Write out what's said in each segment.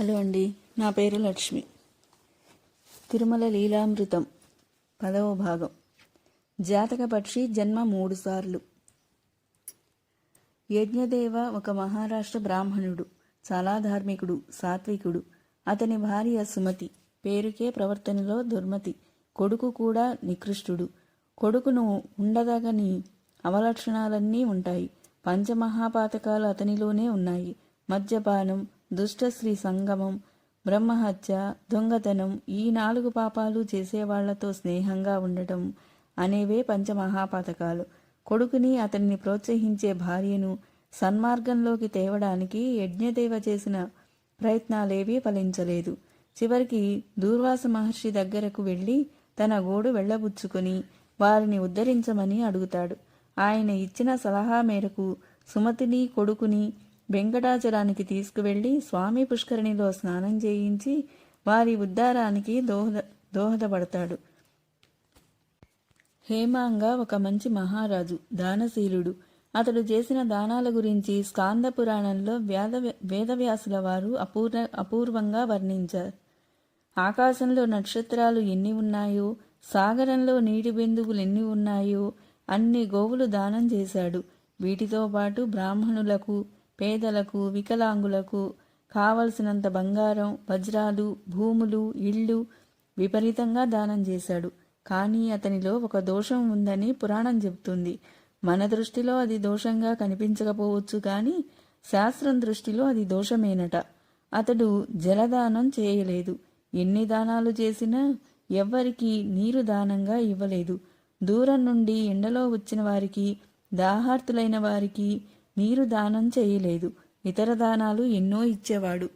Hello అండి నా పేరు లక్ష్మి. తిరుమల లీలామృతం పదవ భాగం. జాతక పక్షి జన్మ మూడుసార్లు యజ్ఞదేవ ఒక మహారాష్ట్ర బ్రాహ్మణుడు చాలా ధార్మికుడు సాత్వికుడు. అతని భార్య సుమతి పేరుకే ప్రవర్తనలో దుర్మతి. కొడుకు కూడా నికృష్టుడు. కొడుకును ఉండదగని అవలక్షణాలన్నీ ఉంటాయి. పంచమహాపాతకాలు అతనిలోనే ఉన్నాయి. మద్యపానం దుష్టశ్రీ సంగమం బ్రహ్మహత్య దొంగతనం ఈ నాలుగు పాపాలు చేసేవాళ్ళతో స్నేహంగా ఉండటం అనేవే పంచమహాపాతకాలు. కొడుకుని అతన్ని ప్రోత్సహించే భార్యను సన్మార్గంలోకి తేవడానికి యజ్ఞదేవ చేసిన ప్రయత్నాలేవీ ఫలించలేదు. చివరికి దూర్వాస మహర్షి దగ్గరకు వెళ్ళి తన గోడు వెళ్ళబుచ్చుకుని వారిని ఉద్ధరించమని అడుగుతాడు. ఆయన ఇచ్చిన సలహా మేరకు సుమతిని కొడుకుని వెంకటాచలానికి తీసుకువెళ్ళి స్వామి పుష్కరిణిలో స్నానం చేయించి వారి ఉద్ధారానికి దోహద దోహదపడతాడు. హేమాంగ ఒక మంచి మహారాజు దానశీలుడు. అతడు చేసిన దానాల గురించి స్కాంద పురాణంలో వేద వేదవ్యాసుల వారు అపూర్ణ అపూర్వంగా వర్ణించారు. ఆకాశంలో నక్షత్రాలు ఎన్ని ఉన్నాయో సాగరంలో నీటి బిందువులు ఎన్ని ఉన్నాయో అన్ని గోవులు దానం చేశాడు. వీటితో పాటు బ్రాహ్మణులకు పేదలకు వికలాంగులకు కావలసినంత బంగారం వజ్రాలు భూములు ఇళ్ళు విపరీతంగా దానం చేశాడు. కానీ అతనిలో ఒక దోషం ఉందని పురాణం చెబుతుంది. మన దృష్టిలో అది దోషంగా కనిపించకపోవచ్చు కానీ శాస్త్రం దృష్టిలో అది దోషమేనట. అతడు జలదానం చేయలేదు. ఎన్ని దానాలు చేసినా ఎవ్వరికీ నీరు దానంగా ఇవ్వలేదు. దూరం నుండి ఎండలో వచ్చిన వారికి దాహార్తులైన వారికి నీరు దానం చేయలేదు. ఇతర దానాలు ఎన్నో ఇచ్చేవాడు.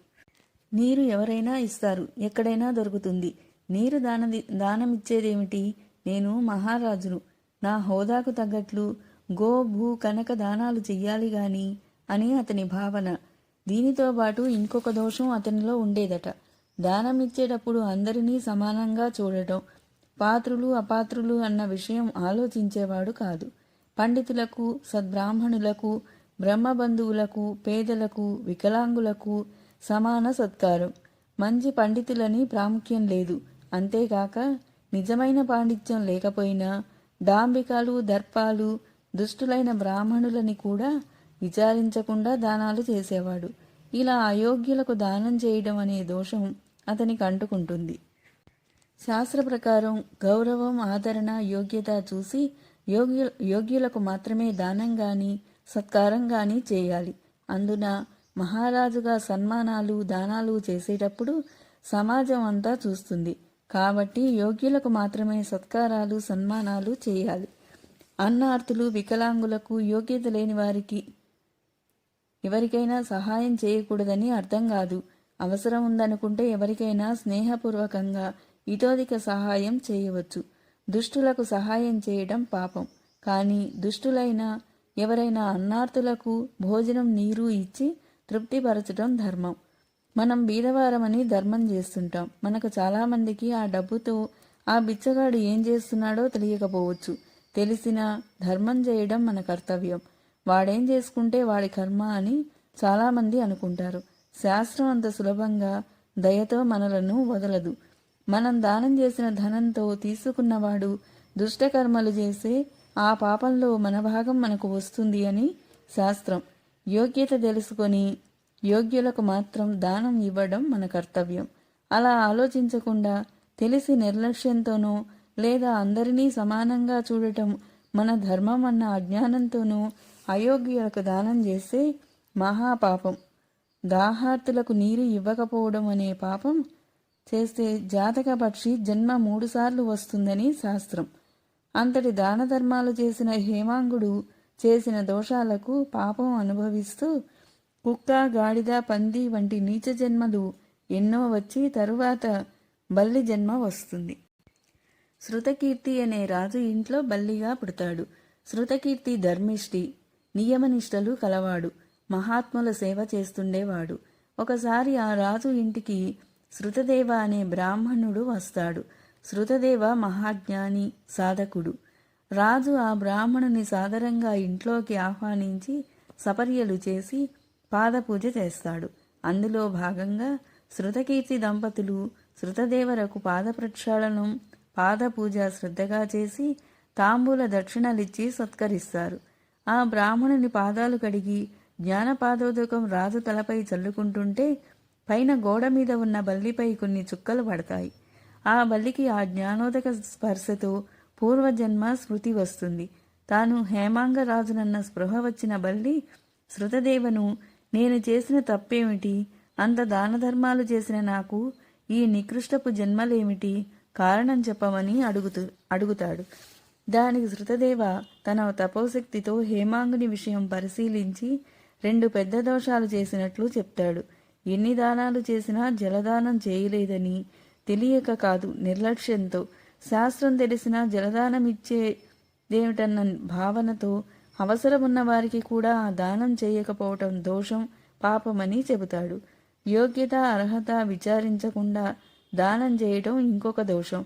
నీరు ఎవరైనా ఇస్తారు. ఎక్కడైనా దొరుకుతుంది. నీరు దానది దానమిచ్చేదేమిటి? నేను మహారాజును. నా హోదాకు తగ్గట్లు గో భూ కనక దానాలు చెయ్యాలి గాని అని అతని భావన. దీనితో పాటు ఇంకొక దోషం అతనిలో ఉండేదట. దానం ఇచ్చేటప్పుడు అందరినీ సమానంగా చూడటం. పాత్రులు అపాత్రులు అన్న విషయం ఆలోచించేవాడు కాదు. పండితులకు సద్బ్రాహ్మణులకు బ్రహ్మబంధువులకు పేదలకు వికలాంగులకు సమాన సత్కారం. మంచి పండితులని ప్రాముఖ్యం లేదు. అంతేగాక నిజమైన పాండిత్యం లేకపోయినా డాంబికాలు దర్పాలు దుష్టులైన బ్రాహ్మణులని కూడా విచారించకుండా దానాలు చేసేవాడు. ఇలా అయోగ్యులకు దానం చేయడం అనే దోషం అతనికి అంటుకుంటుంది. శాస్త్ర ప్రకారం గౌరవం ఆదరణ యోగ్యత చూసి యోగ్యు యోగ్యులకు మాత్రమే దానం కానీ సత్కారంగాని చేయాలి. అందున మహారాజుగా సన్మానాలు దానాలు చేసేటప్పుడు సమాజం అంతా చూస్తుంది. కాబట్టి యోగ్యులకు మాత్రమే సత్కారాలు సన్మానాలు చేయాలి. అన్నార్థులు వికలాంగులకు యోగ్యత లేని వారికి ఎవరికైనా సహాయం చేయకూడదని అర్థం కాదు. అవసరం ఉందనుకుంటే ఎవరికైనా స్నేహపూర్వకంగా ఇతోధిక సహాయం చేయవచ్చు. దుష్టులకు సహాయం చేయడం పాపం. కానీ దుష్టులైన ఎవరైనా అన్నార్థులకు భోజనం నీరు ఇచ్చి తృప్తిపరచడం ధర్మం. మనం బీదవారమని ధర్మం చేస్తుంటాం. మనకు చాలామందికి ఆ డబ్బుతో ఆ బిచ్చగాడు ఏం చేస్తున్నాడో తెలియకపోవచ్చు. తెలిసినా ధర్మం చేయడం మన కర్తవ్యం. వాడేం చేసుకుంటే వాడి కర్మ అని చాలామంది అనుకుంటారు. శాస్త్రం అంత సులభంగా దయతో మనలను వదలదు. మనం దానం చేసిన ధనంతో తీసుకున్నవాడు దుష్టకర్మలు చేసే ఆ పాపంలో మన భాగం మనకు వస్తుంది అని శాస్త్రం. యోగ్యత తెలుసుకొని యోగ్యులకు మాత్రం దానం ఇవ్వడం మన కర్తవ్యం. అలా ఆలోచించకుండా తెలిసి నిర్లక్ష్యంతోనూ లేదా అందరినీ సమానంగా చూడటం మన ధర్మం అన్న అజ్ఞానంతోనూ అయోగ్యులకు దానం చేస్తే మహాపాపం. దాహార్తులకు నీరు ఇవ్వకపోవడం అనే పాపం చేస్తే జాతక పక్షి జన్మ మూడుసార్లు వస్తుందని శాస్త్రం. అంతటి దాన ధర్మాలు చేసిన హేమాంగుడు చేసిన దోషాలకు పాపం అనుభవిస్తూ కుక్క గాడిద పంది వంటి నీచ జన్మలు ఎన్నో వచ్చి తరువాత బల్లి జన్మ వస్తుంది. శృతకీర్తి అనే రాజు ఇంట్లో బల్లిగా పుడతాడు. శృతకీర్తి ధర్మిష్టి నియమనిష్టలు కలవాడు. మహాత్ముల సేవ చేస్తుండేవాడు. ఒకసారి ఆ రాజు ఇంటికి శృతదేవ అనే బ్రాహ్మణుడు వస్తాడు. శృతదేవ మహాజ్ఞాని సాధకుడు. రాజు ఆ బ్రాహ్మణుని సాదరంగా ఇంట్లోకి ఆహ్వానించి సపర్యలు చేసి పాదపూజ చేస్తాడు. అందులో భాగంగా శృతకీర్తి దంపతులు శృతదేవరకు పాద ప్రక్షాళనం శ్రద్ధగా చేసి తాంబూల దక్షిణలిచ్చి సత్కరిస్తారు. ఆ బ్రాహ్మణుని పాదాలు కడిగి జ్ఞానపాదోదకం రాజు తలపై చల్లుకుంటుంటే పైన గోడ మీద ఉన్న బల్లిపై కొన్ని చుక్కలు పడతాయి. ఆ బల్లికి ఆ జ్ఞానోదక స్పర్శతో పూర్వజన్మ స్మృతి వస్తుంది. తాను హేమాంగ రాజునన్న స్పృహ వచ్చిన బల్లి శృతదేవను నేను చేసిన తప్పేమిటి? అంత దాన ధర్మాలు చేసిన నాకు ఈ నికృష్టపు జన్మలేమిటి? కారణం చెప్పమని అడుగుతూ అడుగుతాడు. దానికి శృతదేవ తన తపోశక్తితో హేమాంగుని విషయం పరిశీలించి రెండు పెద్ద దోషాలు చేసినట్లు చెప్తాడు. ఎన్ని దానాలు చేసినా జలదానం చేయలేదని తెలియక కాదు నిర్లక్ష్యంతో. శాస్త్రం తెలిసినా జలదానం ఇచ్చేదేమిటన్న భావనతో అవసరమున్న వారికి కూడా ఆ దానం చేయకపోవటం దోషం పాపమని చెబుతాడు. యోగ్యత అర్హత విచారించకుండా దానం చేయటం ఇంకొక దోషం.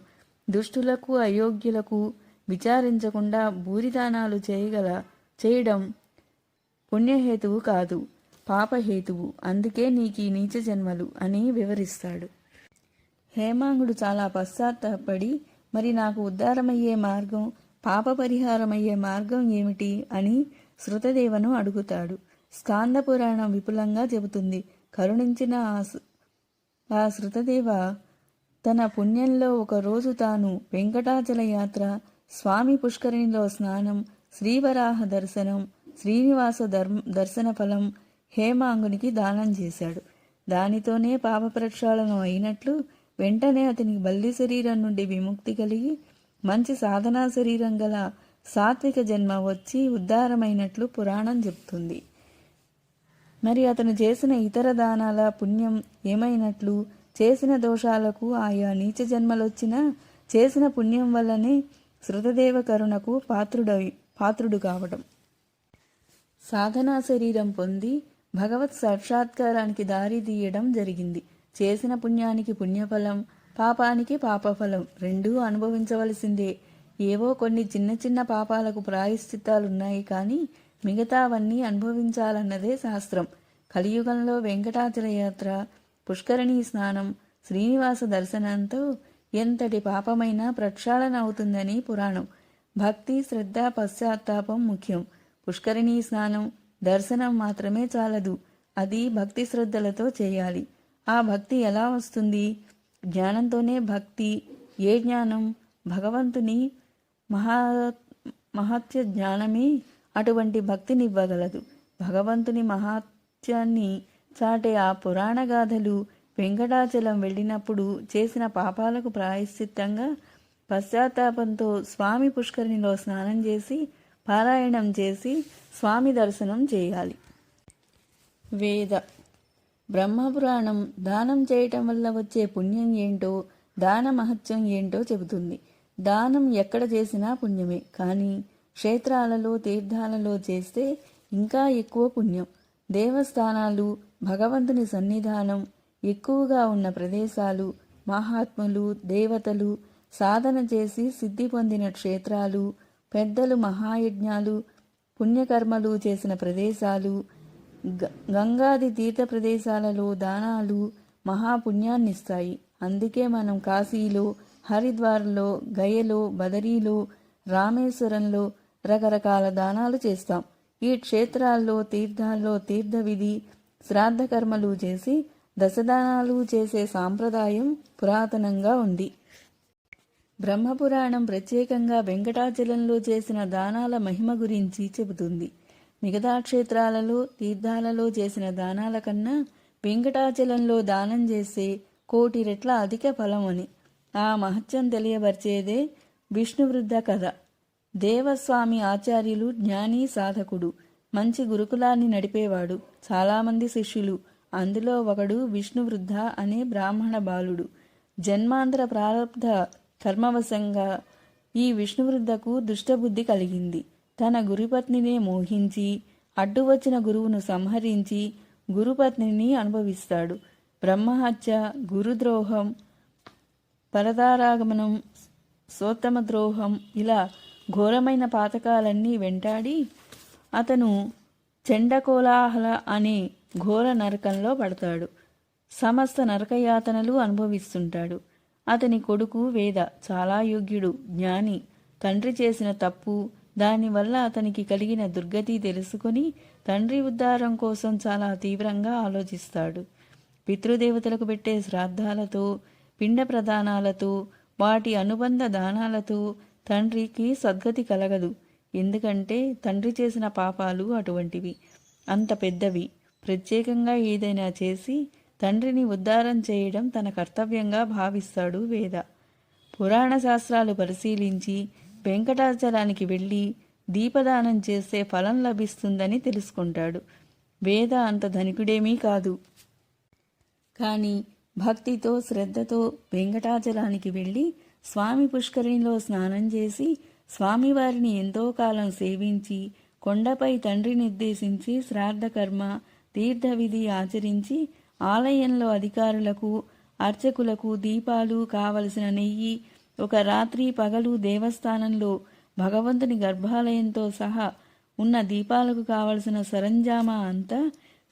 దుష్టులకు అయోగ్యులకు విచారించకుండా భూరిదానాలు చేయగల చేయడం పుణ్యహేతువు కాదు పాపహేతువు. అందుకే నీకు ఈ నీచ జన్మలు అని వివరిస్తాడు. హేమాంగుడు చాలా పశ్చాత్తాపడి మరి నాకు ఉద్ధారమయ్యే మార్గం పాప పరిహారమయ్యే మార్గం ఏమిటి? అని శృతదేవను అడుగుతాడు. స్కాంద పురాణం విపులంగా చెబుతుంది. కరుణించిన ఆ ఆ శృతదేవ తన పుణ్యంలో ఒకరోజు తాను వెంకటాచల యాత్ర స్వామి పుష్కరిణిలో స్నానం శ్రీవరాహ దర్శనం శ్రీనివాస ధర్మ దర్శన ఫలం హేమాంగునికి దానం చేశాడు. దానితోనే పాప ప్రక్షాళనం అయినట్లు వెంటనే అతనికి బల్లి శరీరం నుండి విముక్తి కలిగి మంచి సాధనా శరీరం గల సాత్విక జన్మ వచ్చి ఉద్ధారమైనట్లు పురాణం చెప్తుంది. మరి అతను చేసిన ఇతర దానాల పుణ్యం ఏమైనట్లు? చేసిన దోషాలకు ఆయా నీచ జన్మలొచ్చినా చేసిన పుణ్యం వల్లనే శృతదేవ కరుణకు పాత్రుడై పాత్రుడు కావడం సాధనా శరీరం పొంది భగవత్ సాక్షాత్కారానికి దారి తీయడం జరిగింది. చేసిన పుణ్యానికి పుణ్యఫలం పాపానికి పాపఫలం రెండూ అనుభవించవలసిందే. ఏవో కొన్ని చిన్న చిన్న పాపాలకు ప్రాయశ్చిత్తాలున్నాయి కానీ మిగతావన్నీ అనుభవించాలన్నదే శాస్త్రం. కలియుగంలో వెంకటాచల యాత్ర పుష్కరిణీ స్నానం శ్రీనివాస దర్శనంతో ఎంతటి పాపమైనా ప్రక్షాళన అవుతుందని పురాణం. భక్తి శ్రద్ధ పశ్చాత్తాపం ముఖ్యం. పుష్కరిణీ స్నానం దర్శనం మాత్రమే చాలదు. అది భక్తి శ్రద్ధలతో చేయాలి. ఆ భక్తి ఎలా వస్తుంది? జ్ఞానంతోనే భక్తి ఏ జ్ఞానం? భగవంతుని మహా మహత్య జ్ఞానమే అటువంటి భక్తినివ్వగలదు భగవంతుని మహాత్యాన్ని చాటే ఆ పురాణ గాథలు వెంకటాచలం వెళ్ళినప్పుడు చేసిన పాపాలకు ప్రాయశ్చిత్తంగా పశ్చాత్తాపంతో స్వామి పుష్కరిణిలో స్నానం చేసి పారాయణం చేసి స్వామి దర్శనం చేయాలి. వేద బ్రహ్మపురాణం దానం చేయటం వల్ల వచ్చే పుణ్యం ఏంటో దాన మహత్యం ఏంటో చెబుతుంది. దానం ఎక్కడ చేసినా పుణ్యమే కానీ క్షేత్రాలలో తీర్థాలలో చేస్తే ఇంకా ఎక్కువ పుణ్యం. దేవస్థానాలు భగవంతుని సన్నిధానం ఎక్కువగా ఉన్న ప్రదేశాలు మహాత్ములు దేవతలు సాధన చేసి సిద్ధి పొందిన క్షేత్రాలు పెద్దలు మహాయజ్ఞాలు పుణ్యకర్మలు చేసిన ప్రదేశాలు గంగాది తీర్థ ప్రదేశాలలో దానాలు మహాపుణ్యాన్నిస్తాయి. అందుకే మనం కాశీలో హరిద్వార్లో గయలో బదరీలో రామేశ్వరంలో రకరకాల దానాలు చేస్తాం. ఈ క్షేత్రాల్లో తీర్థాల్లో తీర్థ విధి శ్రాద్ధ కర్మలు చేసి దశదానాలు చేసే సాంప్రదాయం పురాతనంగా ఉంది. బ్రహ్మపురాణం ప్రత్యేకంగా వెంకటాచలంలో చేసిన దానాల మహిమ గురించి చెబుతుంది. మిగతా క్షేత్రాలలో తీర్థాలలో చేసిన దానాల కన్నా వెంకటాచలంలో దానం చేసే కోటి రెట్ల అధిక ఫలం అని. ఆ మహత్యం తెలియబరిచేదే విష్ణువృద్ధ కథ. దేవస్వామి ఆచార్యులు జ్ఞాని సాధకుడు మంచి గురుకులాన్ని నడిపేవాడు చాలామంది శిష్యులు అందులో ఒకడు విష్ణువృద్ధ అనే బ్రాహ్మణ బాలుడు. జన్మాంతర ప్రారంధ కర్మవశంగా ఈ విష్ణువృద్ధకు దుష్టబుద్ధి కలిగింది. తన గురుపత్నినే మోహించి అడ్డు వచ్చిన గురువును సంహరించి గురుపత్నిని అనుభవిస్తాడు. బ్రహ్మహత్య గురుద్రోహం పరదారాగమనం సోత్తమ ద్రోహం ఇలా ఘోరమైన పాతకాలన్నీ వెంటాడి అతను చెండకోలాహల అనే ఘోర నరకంలో పడతాడు. సమస్త నరకయాతనలు అనుభవిస్తుంటాడు. అతని కొడుకు వేద చాలా యోగ్యుడు జ్ఞాని తండ్రి చేసిన తప్పు దానివల్ల అతనికి కలిగిన దుర్గతి తెలుసుకొని తండ్రి ఉద్ధారం కోసం చాలా తీవ్రంగా ఆలోచిస్తాడు. పితృదేవతలకు పెట్టే శ్రాద్ధాలతో పిండ ప్రదానాలతో వాటి అనుబంధ దానాలతో తండ్రికి సద్గతి కలగదు. ఎందుకంటే తండ్రి చేసిన పాపాలు అటువంటివి. అంత పెద్దవి. ప్రత్యేకంగా ఏదైనా చేసి తండ్రిని ఉద్ధారం చేయడం తన కర్తవ్యంగా భావిస్తాడు వేద. పురాణ శాస్త్రాలు పరిశీలించి వెంకటాచలానికి వెళ్ళి దీపదానం చేస్తే ఫలం లభిస్తుందని తెలుసుకుంటాడు. వేద అంత ధనికుడేమీ కాదు. కానీ భక్తితో శ్రద్ధతో వెంకటాచలానికి వెళ్ళి స్వామి పుష్కరిణిలో స్నానం చేసి స్వామివారిని ఎంతో కాలం సేవించి కొండపై తండ్రిని ఉద్దేశించి శ్రాద్ధకర్మ తీర్థవిధి ఆచరించి ఆలయంలో అధికారులకు అర్చకులకు దీపాలు కావలసిన నెయ్యి ఒక రాత్రి పగలు దేవస్థానంలో భగవంతుని గర్భాలయంతో సహా ఉన్న దీపాలకు కావలసిన సరంజామా అంతా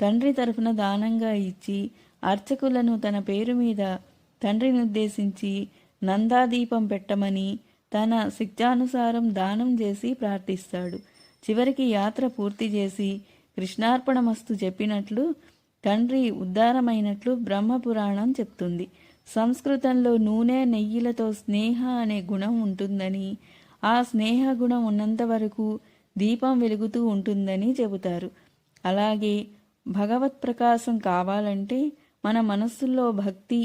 తండ్రి తరఫున దానంగా ఇచ్చి అర్చకులను తన పేరు మీద తండ్రిని ఉద్దేశించి నందాదీపం పెట్టమని తన శిక్షానుసారం దానం చేసి ప్రార్థిస్తాడు. చివరికి యాత్ర పూర్తి చేసి కృష్ణార్పణమస్తు చెప్పినట్లు తండ్రి ఉద్దారమైనట్లు బ్రహ్మపురాణం చెప్తుంది. సంస్కృతంలో నూనె నెయ్యిలతో స్నేహ అనే గుణం ఉంటుందని ఆ స్నేహ గుణం ఉన్నంత వరకు దీపం వెలుగుతూ ఉంటుందని చెబుతారు. అలాగే భగవత్ ప్రకాశం కావాలంటే మన మనస్సులో భక్తి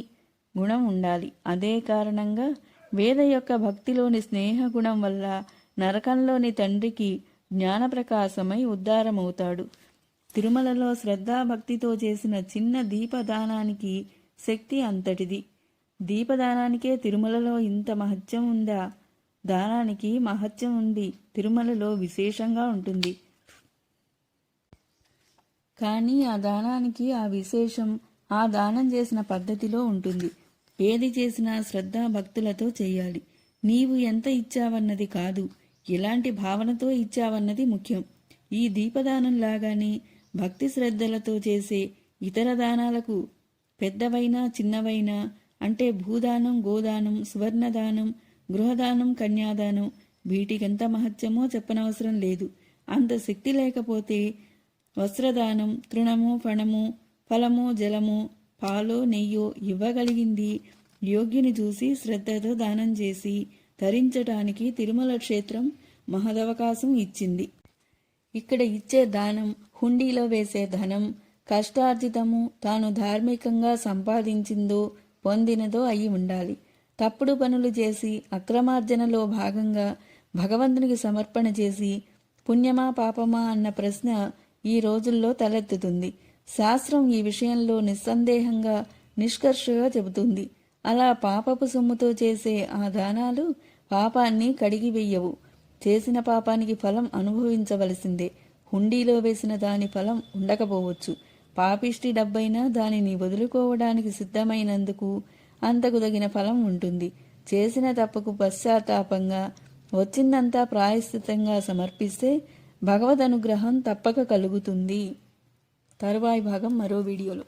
గుణం ఉండాలి. అదే కారణంగా వేద యొక్క భక్తిలోని స్నేహ గుణం వల్ల నరకంలోని తండ్రికి జ్ఞానప్రకాశమై ఉద్దారమవుతాడు తిరుమలలో శ్రద్ధాభక్తితో చేసిన చిన్న దీపదానానికి శక్తి అంతటిది. దీపదానానికే తిరుమలలో ఇంత మహత్యం ఉందా? దానానికి మహత్యం ఉంది తిరుమలలో విశేషంగా ఉంటుంది. కానీ ఆ దానానికి ఆ విశేషం ఆ దానం చేసిన పద్ధతిలో ఉంటుంది. ఏది చేసినా శ్రద్ధ భక్తులతో చేయాలి. నీవు ఎంత ఇచ్చావన్నది కాదు ఎలాంటి భావనతో ఇచ్చావన్నది ముఖ్యం. ఈ దీపదానం లాగానే భక్తి శ్రద్ధలతో చేసే ఇతర దానాలకు పెద్దవైనా చిన్నవైనా అంటే భూదానం గోదానం సువర్ణదానం గృహదానం కన్యాదానం. వీటికెంత మహత్యమో చెప్పనవసరం లేదు. అంత శక్తి లేకపోతే వస్త్రదానం తృణము ఫణము ఫలము జలము పాలో నెయ్యో ఇవ్వగలిగింది. యోగ్యుని చూసి శ్రద్ధతో దానం చేసి ధరించటానికి తిరుమల క్షేత్రం మహదవకాశం ఇచ్చింది. ఇక్కడ ఇచ్చే దానం హుండీలో వేసే ధనం కష్టార్జితము తాను ధార్మికంగా సంపాదించిందో పొందినదో అయి ఉండాలి. తప్పుడు పనులు చేసి అక్రమార్జనలో భాగంగా భగవంతునికి సమర్పణ చేసి పుణ్యమా పాపమా అన్న ప్రశ్న ఈ రోజుల్లో తలెత్తుతుంది. శాస్త్రం ఈ విషయంలో నిస్సందేహంగా నిష్కర్షగా చెబుతుంది. అలా పాపపు సొమ్ముతో చేసే ఆ దానాలు పాపాన్ని కడిగివెయ్యవు చేసిన పాపానికి ఫలం అనుభవించవలసిందే. హుండీలో వేసిన దాని ఫలం ఉండకపోవచ్చు. పాపిష్టి డబ్బైనా దానిని వదులుకోవడానికి సిద్ధమైనందుకు అంతకు తగిన ఫలం ఉంటుంది. చేసిన తప్పుకు పశ్చాత్తాపంగా వచ్చిందంతా ప్రాయశ్చితంగా సమర్పిస్తే భగవద్ అనుగ్రహం తప్పక కలుగుతుంది. తరువాయి భాగం మరో వీడియోలో.